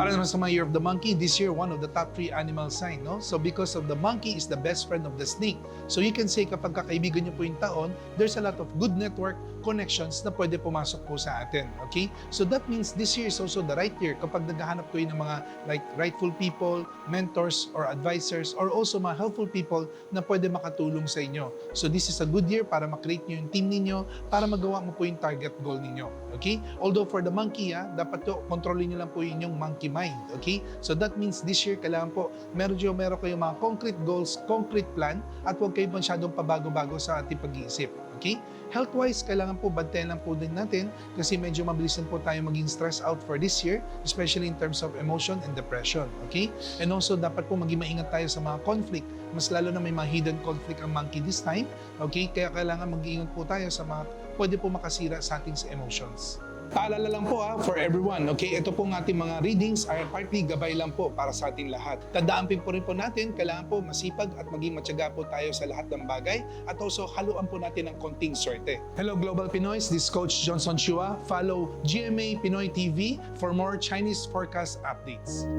Para naman sa mga Year of the Monkey, this year, one of the top three animal sign, no? So because of the monkey is the best friend of the snake. So you can say kapag kakaibigan niyo po yung taon, there's a lot of good network connections na pwede pumasok po sa atin. Okay? So that means this year is also the right year kapag naghahanap kayo ng mga like rightful people, mentors or advisors or also mga helpful people na pwede makatulong sa inyo. So this is a good year para makreate nyo yung team ninyo para magawa mo po yung target goal ninyo. Okay? Although for the monkey, ah, dapat to kontrolin nyo lang po yun yung monkey mind. Okay? So that means this year kailangan po medyo meron kayong mga concrete goals, concrete plan at huwag kayo masyadong pabago-bago sa ating pag-iisip. Okay? Health-wise, kailangan po bantayan lang po din natin kasi medyo mabilis din po tayo maging stress out for this year, especially in terms of emotion and depression. Okay? And also, dapat po maging maingat tayo sa mga conflict. Mas lalo na may mga hidden conflict ang monkey this time. Okay? Kaya kailangan mag-iingat po tayo sa mga pwede po makasira sa ating emotions. Paalala lang po ha, for everyone, okay? Ito pong ating mga readings ay partly gabay lang po para sa ating lahat. Tandaan po rin po natin, kailangan po masipag at maging matyaga po tayo sa lahat ng bagay at also haluan po natin ng konting swerte. Hello Global Pinoys, this is Coach Johnson Chua. Follow GMA Pinoy TV for more Chinese forecast updates.